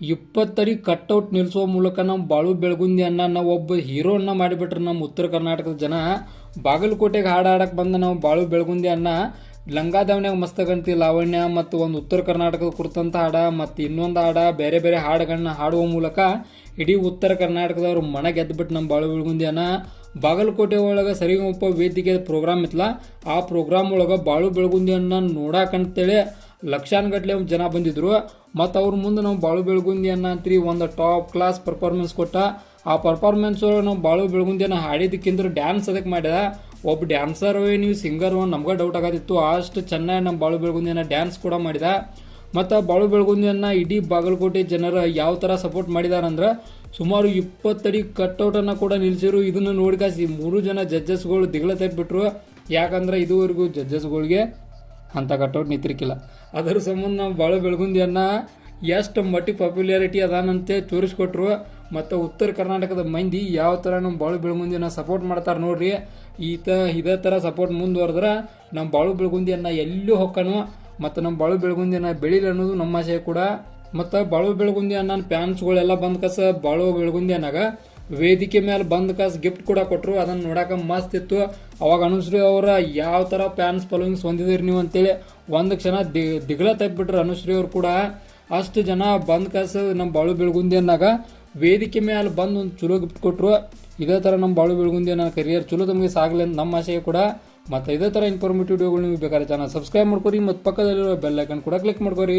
ಇಪ್ಪತ್ತಡಿ cutout ನಿಲ್ಲಿಸುವ ಮೂಲಕ ನಮ್ಮ ಬಾಳು ಬೆಳಗುಂದಿಯನ್ನ ನಾವು ಒಬ್ಬ ಹೀರೋನ್ನ ಮಾಡಿಬಿಟ್ರೆ ನಮ್ಮ ಉತ್ತರ ಕರ್ನಾಟಕದ ಜನ. ಬಾಗಲಕೋಟೆಗೆ ಹಾಡು ಹಾಡಕ್ಕೆ ಬಂದ ನಾವು ಬಾಳು ಬೆಳಗುಂದಿ ಅನ್ನ ಲಂಗಾದವನ್ಯಾಗ ಮಸ್ತಗಂತಿ ಲಾವಣ್ಯ ಮತ್ತು ಒಂದು ಉತ್ತರ ಕರ್ನಾಟಕದ ಕುರಿತಂಥ ಹಾಡ ಮತ್ತು ಇನ್ನೊಂದು ಹಾಡ ಬೇರೆ ಬೇರೆ ಹಾಡುಗಳನ್ನ ಹಾಡುವ ಮೂಲಕ ಇಡೀ ಉತ್ತರ ಕರ್ನಾಟಕದವ್ರು ಮನ ಗೆದ್ದುಬಿಟ್ಟು ನಮ್ಮ ಬಾಳು ಬೆಳಗುಂದಿಯನ್ನ ಬಾಗಲಕೋಟೆ ಒಳಗೆ ಸರಿಗಮಪ್ಪ ವೇದಿಕೆ ಪ್ರೋಗ್ರಾಮ್ ಇತ್ತಲ್ಲ ಆ ಪ್ರೋಗ್ರಾಮ್ ಒಳಗೆ ಬಾಳು ಬೆಳಗುಂದಿಯನ್ನ ನೋಡಾಕಂತೇಳಿ ಲಕ್ಷಾನುಗಟ್ಲೆ ಜನ ಬಂದಿದ್ರು. ಮತ್ತು ಅವ್ರ ಮುಂದೆ ನಾವು ಬಾಳು ಬೆಳಗುಂದಿಯನ್ನ ಅಂತ್ರಿ, ಒಂದು ಟಾಪ್ ಕ್ಲಾಸ್ ಪರ್ಫಾರ್ಮೆನ್ಸ್ ಕೊಟ್ಟ. ಆ ಪರ್ಫಾರ್ಮೆನ್ಸ್ ನಾವು ಬಾಳು ಬೆಳಗುಂದಿಯನ್ನ ಹಾಡಿದ್ದಕ್ಕಿಂತ ಡ್ಯಾನ್ಸ್ ಅದಕ್ಕೆ ಮಾಡಿದ ಒಬ್ಬ ಡ್ಯಾನ್ಸರ್ ನೀವು ಸಿಂಗರ್ ನಮ್ಗೆ ಡೌಟ್ ಆಗತ್ತಿತ್ತು ಅಷ್ಟು ಚೆನ್ನಾಗಿ ನಮ್ಮ ಬಾಳು ಬೆಳಗುಂದಿಯನ್ನ ಡ್ಯಾನ್ಸ್ ಕೂಡ ಮಾಡಿದ. ಮತ್ತು ಬಾಳು ಬೆಳಗುಂದಿಯನ್ನ ಇಡೀ ಬಾಗಲಕೋಟೆ ಜನರು ಯಾವ ಥರ ಸಪೋರ್ಟ್ ಮಾಡಿದಾರಂದ್ರೆ ಸುಮಾರು ಇಪ್ಪತ್ತಡಿ ಕಟ್ಔಟನ್ನು ಕೂಡ ನಿಲ್ಸಿರು. ಇದನ್ನು ನೋಡಿಕಾಸಿ ಮೂರು ಜನ ಜಡ್ಜಸ್ಗಳು ದಿಗ್ಲ ತೆಗ್ಬಿಟ್ರು ಯಾಕಂದ್ರೆ ಇದುವರೆಗೂ ಜಡ್ಜಸ್ಗಳಿಗೆ ಅಂತ ಕಟ್ಔಟ್ ನಿಂತಿರ್ಕಿಲ್ಲ. ಅದರ ಸಂಬಂಧ ನಾವು ಬಾಳು ಬೆಳಗುಂದಿಯನ್ನ ಎಷ್ಟು ಮಟ್ಟಿ ಪಾಪ್ಯುಲಾರಿಟಿ ಅದಾನಂತೆ ತೋರಿಸ್ಕೊಟ್ರು. ಮತ್ತು ಉತ್ತರ ಕರ್ನಾಟಕದ ಮಂದಿ ಯಾವ ಥರ ನಮ್ಮ ಬಾಳು ಬೆಳಗುಂದಿಯನ್ನ ಸಪೋರ್ಟ್ ಮಾಡ್ತಾರೆ ನೋಡ್ರಿ. ಈತ ಇದೇ ಥರ ಸಪೋರ್ಟ್ ಮುಂದುವರೆದ್ರೆ ನಮ್ಮ ಬಾಳು ಬೆಳಗುಂದಿಯನ್ನ ಎಲ್ಲೂ ಹೊಕ್ಕನು. ಮತ್ತು ನಮ್ಮ ಬಾಳು ಬೆಳಗುಂದಿಯನ್ನ ಬೆಳೀಲಿ ಅನ್ನೋದು ನಮ್ಮ ಆಶಯ ಕೂಡ. ಮತ್ತು ಬಾಳು ಬೆಳಗುಂದಿ ಅನ್ನೋ ಫ್ಯಾನ್ಸ್ಗಳೆಲ್ಲ ಬಂದು ಕಸ ಬಾಳು ಬೆಳಗುಂದಿ ಅನ್ನಾಗ ವೇದಿಕೆ ಮೇಲೆ ಬಂದ ಕಾಸು ಗಿಫ್ಟ್ ಕೂಡ ಕೊಟ್ಟರು ಅದನ್ನು ನೋಡಕ್ಕೆ ಮಸ್ತ್ ಇತ್ತು. ಅವಾಗ ಅನುಶ್ರೀ ಅವರ ಯಾವ ಥರ ಫ್ಯಾನ್ಸ್ ಫಾಲೋಯಿಂಗ್ಸ್ ಹೊಂದಿದ್ದೀರಿ ನೀವು ಅಂತೇಳಿ ಒಂದು ಕ್ಷಣ ದಿ ದಿಗ್ಲ ತೆಗ್ಬಿಟ್ರು ಅನುಶ್ರೀ ಅವರು ಕೂಡ. ಅಷ್ಟು ಜನ ಬಂದ್ ಕಾಸು ನಮ್ಮ ಬಾಳು ಬೆಳಗುಂದಿ ಅನ್ನಾಗ ವೇದಿಕೆ ಮೇಲೆ ಬಂದು ಒಂದು ಚಲೋ ಗಿಫ್ಟ್ ಕೊಟ್ಟರು ಇದೇ ಥರ ನಮ್ಮ ಬಾಳು ಬೆಳಗುಂದಿ ಅನ್ನೋ ಕರಿಯರ್ ಚಲೋ ತಮಗೆ ಸಾಗಲಿ ಅಂತ ನಮ್ಮ ಆಶಯ ಕೂಡ. ಮತ್ತು ಇದೇ ಥರ ಇನ್ಫಾರ್ಮೇಟಿವ್ ವಿಡಿಯೋಗಳು ನಿಮಗೆ ಬೇಕಾದ್ರೆ ಚಾನಲ್ ಸಬ್ಸ್ಕ್ರೈಬ್ ಮಾಡ್ಕೊರಿ. ಮತ್ತು ಪಕ್ಕದಲ್ಲಿರೋ ಬೆಲ್ ಐಕನ್ ಕೂಡ ಕ್ಲಿಕ್ ಮಾಡ್ಕೊರಿ.